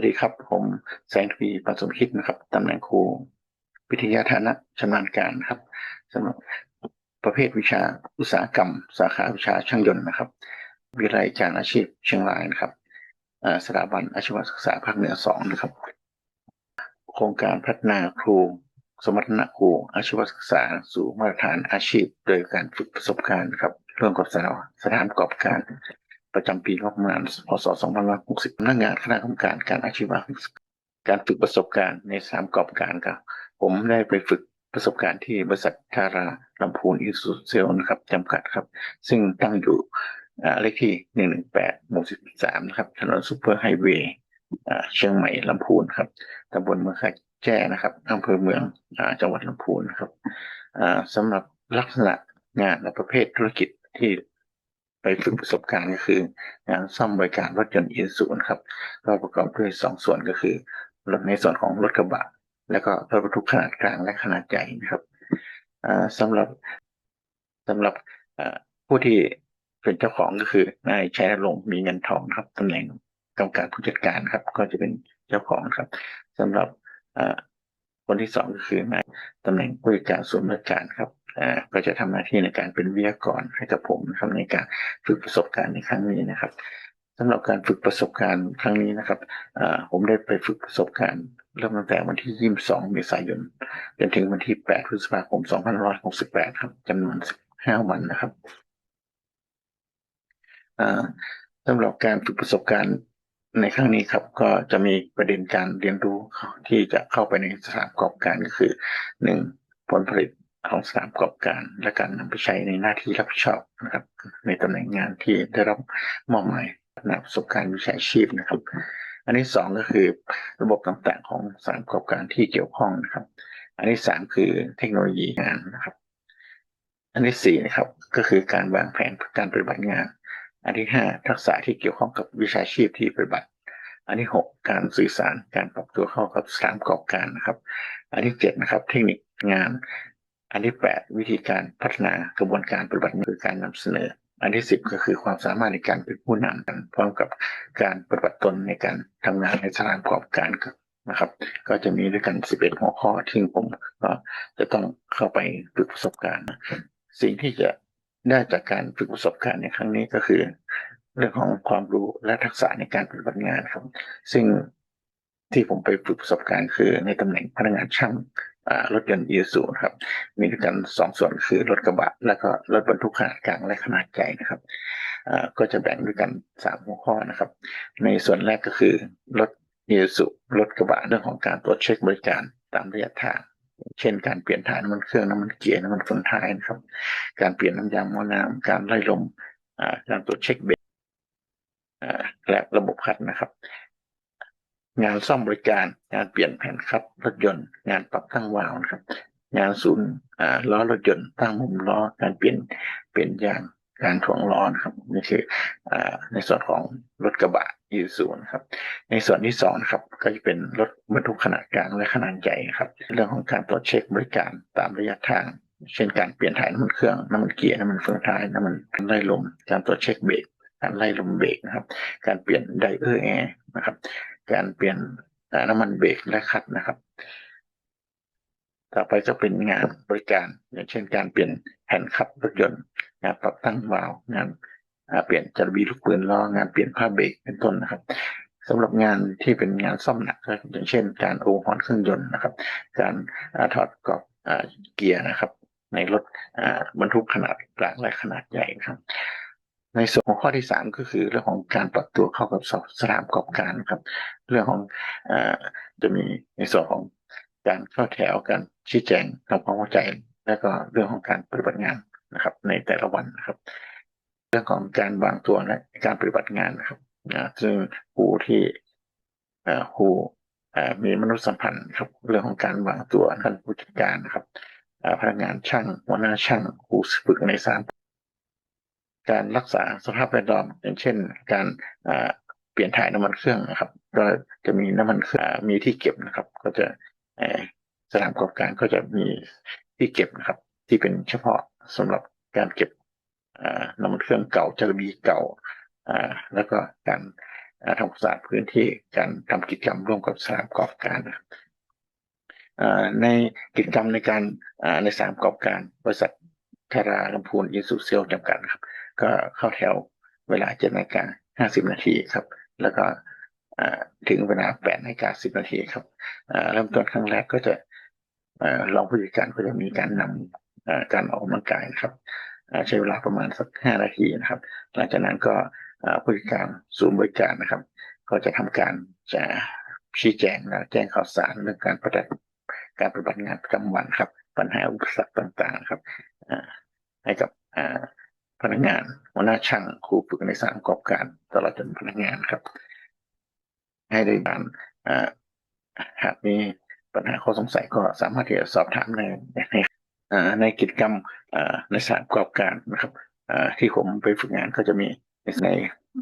สวัสดีครับ ผมแสงทวีปัสมคิดนะครับตำแหน่งครูวิทยาฐานะชำนาญการครับสำหรับประเภทวิชาอุตสาหกรรม สาขาวิชาช่างยนต์นะครับ วิทยาลัยการอาชีพเชียงรายนะครับอ่าสถาบันอาชีวศึกษาภาคเหนือสองนะครับ โครงการพัฒนาครู สมรรถนะครูอาชีวศึกษาสู่มาตรฐานอาชีพ โดยการฝึกประสบการณ์ครับร่วมกับสานสถานประกอบการ ประจำปีงบประมาณพศ2560พนักงานคณะกรรมการการอาชีวศึการฝึกประสบการณ์ในสานปรอบการครับ ผมได้ไปฝึกประสบการณ์ที่บริษัททาราลำพูนอิสุเซลนะครับจำกัดครับ ซึ่งตั้งอยู่เลขที่ 118หมู่13นะครับถนนซูเปอร์ไฮเวย์เชียงใหม่ลำพูนครับตำบลเมืองแจ้นะครับอำเภอเมืองอจังหวัดลำพูนครับสำหรับลักษณะงานและประเภทธุรกิจที่ ไปฝึกประสบการณ์ก็คืองานซ่อมบริการรถยนต์อีซูนะครับก็ประกอบด้วยสองส่วนก็คือรถในส่วนของรถกระบะ แล้วก็รถบรรทุกขนาดกลางและขนาดใหญ่นะครับอ่าสำหรับสำหรับผู้ที่เป็นเจ้าของก็คือนายชัยรงมีเงินทองครับตำแหน่งกรรมการผู้จัดการครับ ก็จะเป็นเจ้าของครับสำหรับคนที่สองก็คือนายตำแหน่งผู้จัดการส่วนราชการครับ ก็จะทำหน้าที่ในการเป็นวิทยากรให้กับผมนะครับในการฝึกประสบการณ์ในครั้งนี้นะครับสำหรับการฝึกประสบการณ์ครั้งนี้นะครับผมได้ไปฝึกประสบการณ์เริ่มตั้งแต่วันที่ 22 เมษายนจนถึงวันที่ 8 พฤษภาคม 2568 ครับจำนวน 15 วันนะครับอ่าสำหรับการฝึกประสบการณ์ในครั้งนี้ครับก็จะมีประเด็นการเรียนรู้ที่จะเข้าไปในสถานประกอบการก็คือ 1. ผลผลิต ของสถานประกอบการ และการนำไปใช้ในหน้าที่รับผิดชอบนะครับ ในตำแหน่งงานที่ได้รับมอบหมายนประสบการณ์วิชาชีพนะครับ อันที่สองก็คือระบบต่างๆ ของสถานประกอบการที่เกี่ยวข้องนะครับ อันที่สามคือเทคโนโลยีงานนะครับ อันที่สี่นะครับก็คือการวางแผนการปฏิบัติงาน อันที่ห้าทักษะที่เกี่ยวข้องกับวิชาชีพที่ปฏิบัติอันที่หกการสื่อสารการปรับตัวเข้ากับสถานประกอบการนะครับ อันที่เจ็ดนะครับเทคนิคงาน อันที่แปดวิธีการพัฒนากระบวนการปฏิบัติคือการนำเสนอ อันที่สิบก็คือความสามารถในการเป็นผู้นำพร้อมกับการปฏิบัติตนในการทำงานในสถานประกอบการนะครับ ก็จะมีด้วยกัน 11 หัวข้อที่ผมก็จะต้องเข้าไปฝึกประสบการณ์ สิ่งที่จะได้จากการฝึกประสบการณ์ในครั้งนี้ก็คือ เรื่องของความรู้และทักษะในการปฏิบัติงานครับ ซึ่งที่ผมไปฝึกประสบการณ์คือในตำแหน่งพนักงานช่าง รถยนต์อีซูครับ มีด้วยกันสองส่วนคือรถกระบะ แล้วก็รถบรรทุกขนาดกลางและขนาดใหญ่นะครับก็จะแบ่งด้วยกันสามหัวข้อนะครับ ในส่วนแรกก็คือรถอีซูรถกระบะเรื่องของการตรวจเช็คบริการตามระยะทางเช่นการเปลี่ยนถ่ายน้ำมันเครื่องน้ำมันเกียร์น้ำมันเฟืองท้ายนะครับ การเปลี่ยนน้ำยางมอน้ำการไล่ลมการตรวจเช็คเบรกและระบบคัดนะครับ งานซ่อมบริการ งานเปลี่ยนแผ่นคัดรถยนต์ งานปรับตั้งวาล์วนะครับ งานศูนย์ล้อรถยนต์ตั้งมุมล้อ การเปลี่ยนเปลี่ยนยางการถ่วงล้อนะครับนี่คืออในส่วนของรถกระบะอีซูนครับ ในส่วนที่สองครับก็จะเป็นรถบรรทุกขนาดกลางและขนาดใหญ่ครับ เรื่องของการตรวจเช็คบริการตามระยะทาง เช่นการเปลี่ยนถ่ายน้ำมันเครื่องน้ำมันเกียร์น้ำมันเฟืองท้ายน้ำมันไล่ลมการตรวจเช็คเบรกการไล่ลมเบรกนะครับ การเปลี่ยนไดเออร์แอร์นะครับ การเปลี่ยนน้ำมันเบรกและคัดนะครับ ต่อไปก็เป็นงานบริการ อย่างเช่นการเปลี่ยนแผ่นขับรถยนต์ งานปรับตั้งวาล์วงานเปลี่ยนจารบีลูกปืนล้องานเปลี่ยนผ้าเบรกเป็นต้นนะครับสำหรับงานที่เป็นงานซ่อมหนักอย่างเช่น การโอเวอร์ฮอลเครื่องยนต์นะครับ การอถอดกรอบเกียร์นะครับ ในรถบรรทุกขนาดกลางและขนาดใหญ่นะครับ ในส่วนของข้อที่สามก็คือเรื่องของการปรับตัวเข้ากับสถานประกอบการครับ เรื่องของอจะมีในส่วนของการเข้าแถวการชี้แจงทำความเข้าใจ แล้วก็เรื่องของการปฏิบัติงานนะครับ ในแต่ละวันนะครับ เรื่องของการวางตัวและการปฏิบัติงานนะครับนะซึ่งครูที่เอ่อครูเอ่อมีมนุษยสัมพันธ์ครับ เรื่องของการวางตัวท่านผู้จัดการนะครับพนักงานช่างหัวหน้าช่างครูฝึกในสาม การรักษาสภาพแวดล้อมอย่างเช่น การเปลี่ยนถ่ายน้ำมันเครื่องนะครับ ก็จะมีน้ำมันเครื่องมีที่เก็บนะครับ ก็จะสถานประกอบการก็จะมีที่เก็บนะครับ ที่เป็นเฉพาะสำหรับการเก็บน้ำมันเครื่องเก่าจารบีเก่าแล้วก็การทำความสะอาดพื้นที่การทำกิจกรรมร่วมกับสถานประกอบการในกิจกรรมในการในสถานประกอบการบริษัท ธาราลำพูนอินสุเซลจำกัดครับ ก็เข้าแถวเวลาเจ็ดนาฬิกาห้าสิบนาทีครับ แล้วก็ถึงเวลาแปดนาฬิกาสิบนาทีครับเริ่มต้นครั้งแรกก็จะอ่ารองผู้จัดการก็จะมีการนำอ่าการออกกำลังกายนะครับใช้เวลาประมาณสักห้านาทีนะครับ หลังจากนั้นก็ผู้จัดการศูนย์บริการนะครับ ก็จะทำการจะชี้แจงและแจ้งข่าวสารเรื่องการปฏิบัติการปฏิบัติงานประจำวันครับ ปัญหาอุปสรรคต่างๆ ครับอ่าให้กับอ่าพนักงานหัวหน้า ช่างครูฝึกในสถานประกอบการตลอดจนพนักงานครับ ให้ได้การหากมีปัญหาข้อสงสัยก็สามารถที่จะสอบถามในในในกิจกรรมในสถานประกอบการนะครับที่ผมไปฝึกงานก็จะมีใน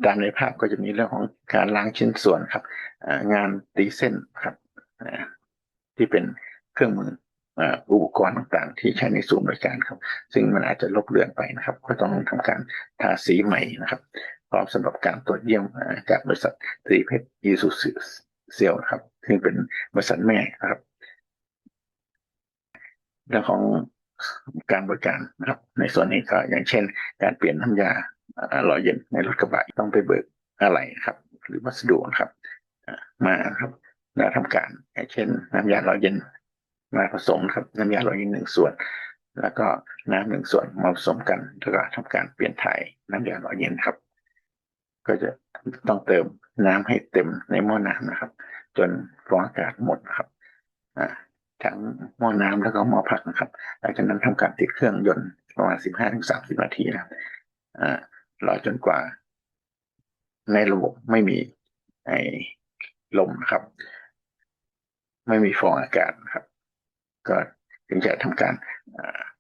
ตามในภาพก็จะมีเรื่องของการล้างชิ้นส่วนครับงานตีเส้นครับที่เป็นเครื่องมือ อุปกรณ์ต่างๆ ที่ใช้ในศูนย์บริการครับ ซึ่งมันอาจจะลบเลือนไปนะครับ ก็ต้องทำการทาสีใหม่นะครับ พร้อมสำหรับการตรวจเยี่ยมอ่าจากบริษัทตรีเพชรยีสุเซลนะครับซึ่งเป็นบริษัทแม่นะครับเรื่องของการบริการนะครับ ในส่วนนี้ก็อย่างเช่น การเปลี่ยนน้ำยาหล่อเย็นในรถกระบะต้องไปเบิกอะไรครับ หรือวัสดุนะครับมาครับแล้วทำการอย่างเช่นน้ำยาหล่อเย็น มาผสมครับน้ำยาหล่อเย็นหนึ่งส่วน แล้วก็น้ำหนึ่งส่วนมาผสมกันแล้วก็ทำการเปลี่ยนถ่ายน้ำยาหล่อเย็นครับ ก็จะต้องเติมน้ำให้เต็มในหม้อน้ำนะครับ จนฟองอากาศหมดครับอ่าทั้งหม้อน้ำแล้วก็หม้อผักนะครับหลังจากนั้นทำการติดเครื่องยนต์ประมาณสิบห้าถึงสามสิบนาทีนะครับอ่ารอจนกว่า ในระบบไม่มีไอลมนะครับ ไม่มีฟองอากาศครับ ก็ถึงจะทำการ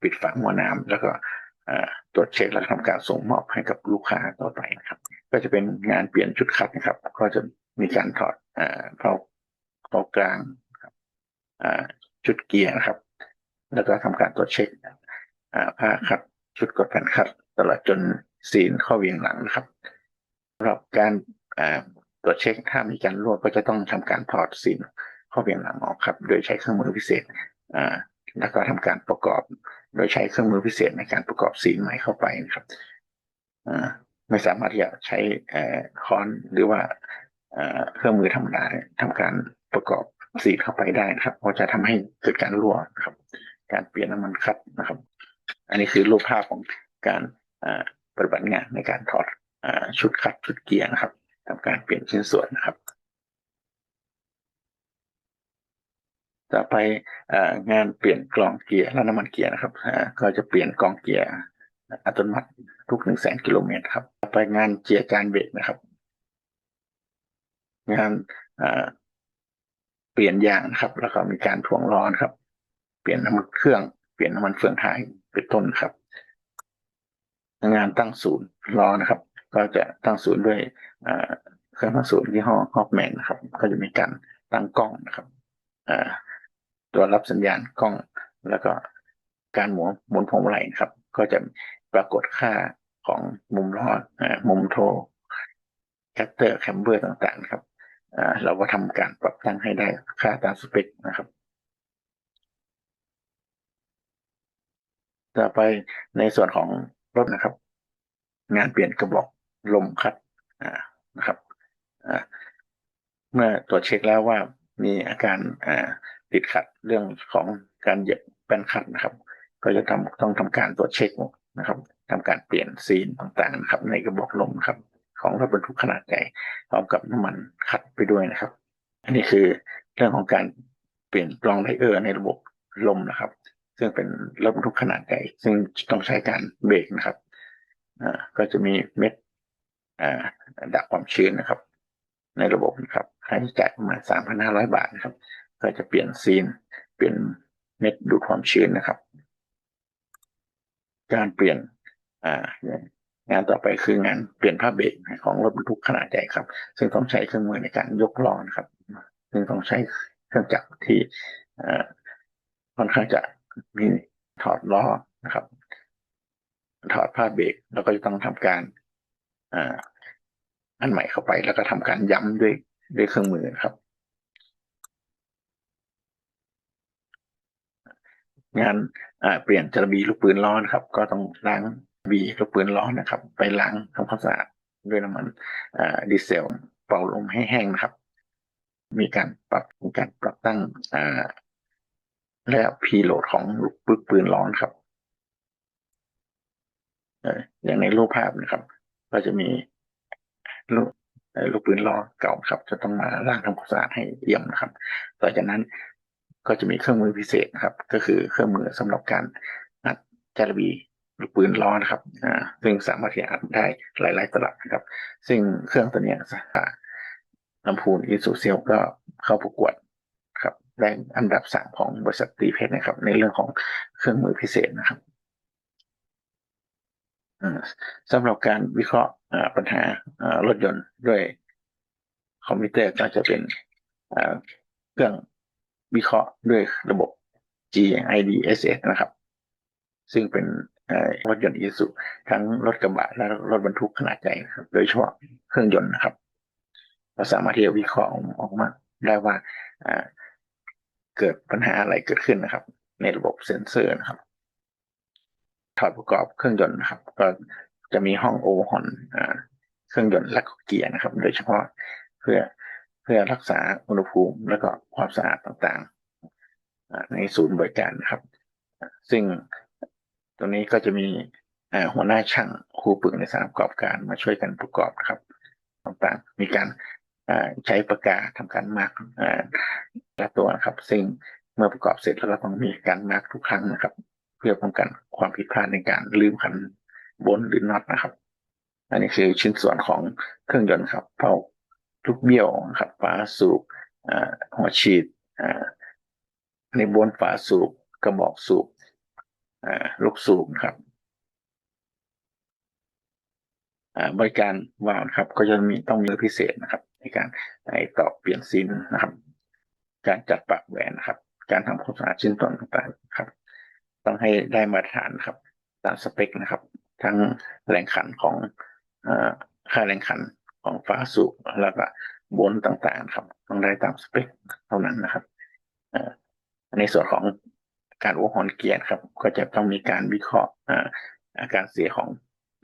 ปิดฝาหม้อน้ำแล้วก็ตรวจเช็คแล้วทำการส่งมอบให้กับลูกค้าต่อไปนะครับ ก็จะเป็นงานเปลี่ยนชุดคัดนะครับ ก็จะมีการถอดอ่าเผาเผากลางครับชุดเกียร์นะครับ แล้วก็ทำการตรวจเช็คผ้าคัดชุดกดแผ่นคัดตลอดจนซีนข้อเวียงหลังนะครับสำหรับการตรวจเช็คถ้ามีการรั่วก็จะต้องทำการถอดซีนข้อเวียงหลังออกครับ โดยใช้เครื่องมือพิเศษ แล้วก็ทำการประกอบโดยใช้เครื่องมือพิเศษในการประกอบซีใหม่เข้าไปนะครับไม่สามารถที่จะใช้ค้อนหรือว่าเครื่องมือธรรมดาเนี่ยทำการประกอบซีเข้าไปได้นะครับเพราะจะทำให้เกิดการรั่วนะครับ การเปลี่ยนน้ำมันคัดนะครับ อันนี้คือรูปภาพของการปฏิบัติงานในการถอดอชุดคัดชุดเกียร์นะครับทำการเปลี่ยนชิ้นส่วนนะครับ ต่อไปงานเปลี่ยนกล่องเกียร์และน้ำมันเกียร์นะครับก็จะเปลี่ยนกล่องเกียร์อัตโนมัติทุกหนึ่งแสนกิโลเมตรครับ ไปงานเจียร์จานเบรกนะครับ งานเปลี่ยนยางนะครับ แล้วก็มีการถ่วงล้อนครับ เปลี่ยนน้ำมันเครื่องเปลี่ยนน้ำมันเฟืองท้ายเป็นต้นครับ งานตั้งศูนย์ล้อนะครับ ก็จะตั้งศูนย์ด้วยเครื่องตั้งศูนย์ยี่ห้อฮอกแมนนะครับ ก็จะมีการตั้งกล้องนะครับอ่า ตัวรับสัญญาณกล้อง แล้วก็การหมุนหมุนพวงมาลัยครับ ก็จะปรากฏค่าของมุมล้ออ่ามุมโทแคตเตอร์แคมเบอร์ต่างๆครับอ่าเราก็ทำการปรับตั้งให้ได้ค่าตามสเปคนะครับ ต่อไปในส่วนของรถนะครับ งานเปลี่ยนกระบอกลมคัดอ่านะครับอ่าเมื่อตรวจเช็คแล้วว่ามีอาการอ่า ติดขัดเรื่องของการเหยียบแป้นคัดนะครับ ก็จะทำต้องทำการตรวจเช็คนะครับทำการเปลี่ยนซีนต่างๆนะครับ ในกระบอกลมครับ ของรถบรรทุกขนาดใหญ่พร้อมกับน้ำมันคัดไปด้วยนะครับ อันนี้คือเรื่องของการเปลี่ยนกรองไดเออร์ในระบบลมนะครับ ซึ่งเป็นรถบรรทุกขนาดใหญ่ซึ่งต้องใช้การเบรกนะครับอ่าก็จะมีเม็ดอ่าดักความชื้นนะครับ ในระบบนะครับค่าใช้จ่ายประมาณสามพันห้าร้อยบาทนะครับ ก็จะเปลี่ยนซีน เปลี่ยนเม็ดดูดความชื้นนะครับ การเปลี่ยนอ่างานต่อไปคืองานเปลี่ยนผ้าเบรกของรถบรรทุกขนาดใหญ่ครับ ซึ่งต้องใช้เครื่องมือในการยกล้อนะครับ ซึ่งต้องใช้เครื่องจักรที่ค่อนข้างจะมีถอดล้อนะครับ ถอดผ้าเบรกแล้วก็จะต้องทำการอ,อันใหม่เข้าไป แล้วก็ทำการย้ำด้วยด้วยเครื่องมือครับ งานเปลี่ยนจระบีลูกปืนร้อนครับ ก็ต้องล้างบีลูกปืนร้อนนะครับ ไปล้างทำความสะอาดด้วยน้ำมันดีเซลเป่าลมให้แห้งนะครับ มีการปรับมีการปรับตั้งและพีโหลดของลูกปืนร้อนครับอย่างในรูปภาพนะครับ ก็จะมีลูกลูกปืนล้อเก่าครับ จะต้องมาล้างทำความสะอาดให้เอี่ยมนะครับ ต่อจากนั้น ก็จะมีเครื่องมือพิเศษครับ ก็คือเครื่องมือสำหรับการอัดจารบีลูกปืนล้อนะครับอ่าซึ่งสามารถที่จะอัดได้หลาย ๆ ตลับนะครับ ซึ่งเครื่องตัวนี้ยสาขาลำพูนอิสุเซลก็เข้าประกวดครับได้อันดับสามของบริษัทตีเพชรนะครับ ในเรื่องของเครื่องมือพิเศษนะครับสำหรับการวิเคราะห์ปัญหารถยนต์ด้วยคอมพิวเตอร์ก็จะเป็นเครื่อง วิเคราะห์ด้วยระบบ GIDSS นะครับ ซึ่งเป็นรถยนต์อีสุทั้งรถกระบะและรถบรรทุกขนาดใหญ่ครับโดยเฉพาะเครื่องยนต์นะครับ เราสามารถที่จะวิเคราะห์ออกมาได้ว่าเกิดปัญหาอะไรเกิดขึ้นนะครับ ในระบบเซ็นเซอร์นะครับ ถอดประกอบเครื่องยนต์นะครับ ก็จะมีห้องโอเวอร์ฮอนเครื่องยนต์และเกียร์นะครับ โดยเฉพาะเพื่อ พื่อรักษาอุณหภูมิและก็ความสะอาดต่างๆ ในศูนย์บริการนะครับ ซึ่งตรงนี้ก็จะมีหัวหน้าช่างครูฝึกในสถานประกอบการมาช่วยกันประกอบครับ ต่างๆ มีการใช้ปากกาทำการมาร์กและตัวนะครับ ซึ่งเมื่อประกอบเสร็จแล้วก็ต้องมีการมาร์กทุกครั้งนะครับ เพื่อป้องกันความผิดพลาดในการลืมคันบนหรือน็อตนะครับ อันนี้คือชิ้นส่วนของเครื่องยนต์ครับเผา ลูกเบี้ยวครับฝาสูบหัวฉีดในบนฝาสูบกระบอกสูบลูกสูบครับบริการวาวครับ ก็จะมีต้องมีพิเศษนะครับ ในการไอต่อเปลี่ยนซินนะครับ การจัดปากแหวนนะครับ การทำความสะอาดชิ้นส่วนต่างๆครับ ต้องให้ได้มาตรฐานครับ ตามสเปคนะครับ ทั้งแรงขันของอค่าแรงขัน ของฟ้าสูบแล้วก็บนต่างๆ ครับ ต้องได้ตามสเปคเท่านั้นนะครับอ่าในส่วนของการวอร์ฮอนเกียร์ครับ ก็จะต้องมีการวิเคราะห์อาการเสียของ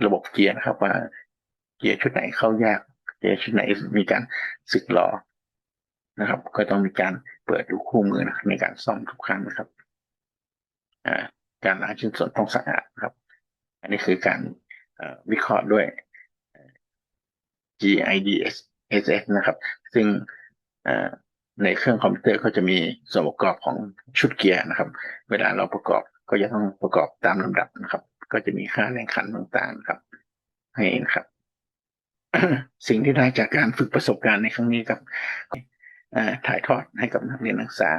ระบบเกียร์นะครับว่าเกียร์ชุดไหนเข้ายากเกียร์ชุดไหนมีการสึกหรอนะครับ ก็ต้องมีการเปิดดูคู่มือนะในการซ่อมทุกครั้งนะครับการล้างชิ้นส่วนต้องสะอาดนะครับ อันนี้คือการวิเคราะห์ด้วย GIDS SS นะครับ ซึ่งในเครื่องคอมพิวเตอร์ก็จะมีส่วนประกอบของชุดเกียร์นะครับ เวลาเราประกอบก็จะต้องประกอบตามลำดับนะครับ ก็จะมีค่าแรงขันต่างๆครับ ให้นะครับ สิ่งที่ได้จากการฝึกประสบการณ์ในครั้งนี้ครับถ่ายทอดให้กับนักเรียนนักศึกษา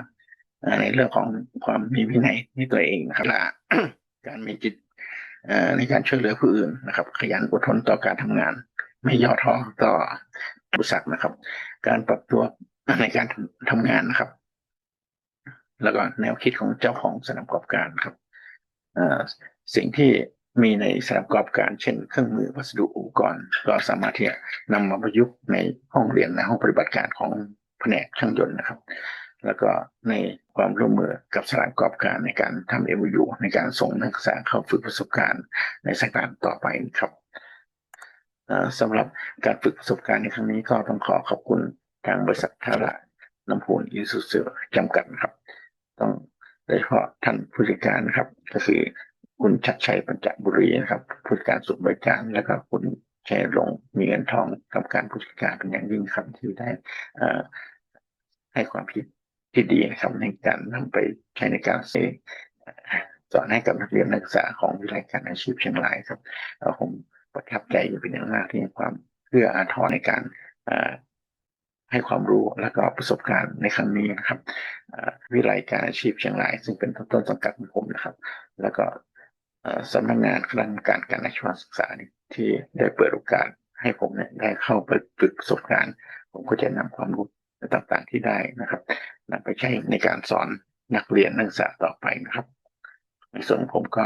ในเรื่องของความมีวินัยในตัวเองนะครับละการมีจิตในการช่วยเหลือผู้อื่นนะครับ ขยันอดทนต่อการทำงาน ไม่ย่อท้อต่ออุปสรรคนะครับ การปรับตัวในการทำงานนะครับ แล้วก็แนวคิดของเจ้าของสถานประกอบการครับสิ่งที่มีในสถานประกอบการ เช่น เครื่องมือวัสดุอุปกรณ์ ก็สามารถที่จะนำมาประยุกต์ในห้องเรียนและห้องปฏิบัติการของแผนกช่างยนต์นะครับ แล้วก็ในความร่วมมือกับสถานประกอบการในการทำเอวยูในการส่งนักศึกษาเข้าฝึกประสบการณ์ในสถานการต่อไปครับ สำหรับการฝึกประสบการณ์ในครั้งนี้ก็ต้องขอขอบคุณทางบริษัททาระน้ำพูนอิสุเซลจำกัดครับ ต้องโดยเฉพาะท่านผู้จัดการครับ ก็คือคุณชัดชัยปัญจบุรีนะครับผู้จัดการสุบริการแล้วก็คุณชัยรงมีเงินทองกรรมการผู้จัดการเป็นอย่างยิ่งครับที่ได้อ่อให้ความคิดที่ดีนะครับในการนำไปใช้ในการสอนให้กับนักเรียนนักศึกษาของวิทยาการอาชีพเชียงรายครับผม ประทับใจอยู่เป็นอย่างมากที่มีความเพื่ออาทรในการให้ความรู้และก็ประสบการณ์ในครั้งนี้นะครับเอ่อวิทยาลัยการอาชีพเชียงราย ซึ่งเป็นต้นสังกัดของผมนะครับ แล้วก็สำนักงานคณะกรรมการการอาชีวศึกษานี่ที่ได้เปิดโอกาสให้ผมเนี่ยได้เข้าไปฝึกประสบการณ์ ผมก็จะนำความรู้ต่างๆที่ได้นะครับนำไปใช้ในการสอนนักเรียนนักศึกษาต่อไปนะครับ ในส่วนของผมก็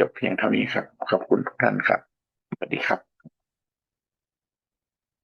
จบเพียงเท่านี้ครับ ขอบคุณทุกท่านครับ pareja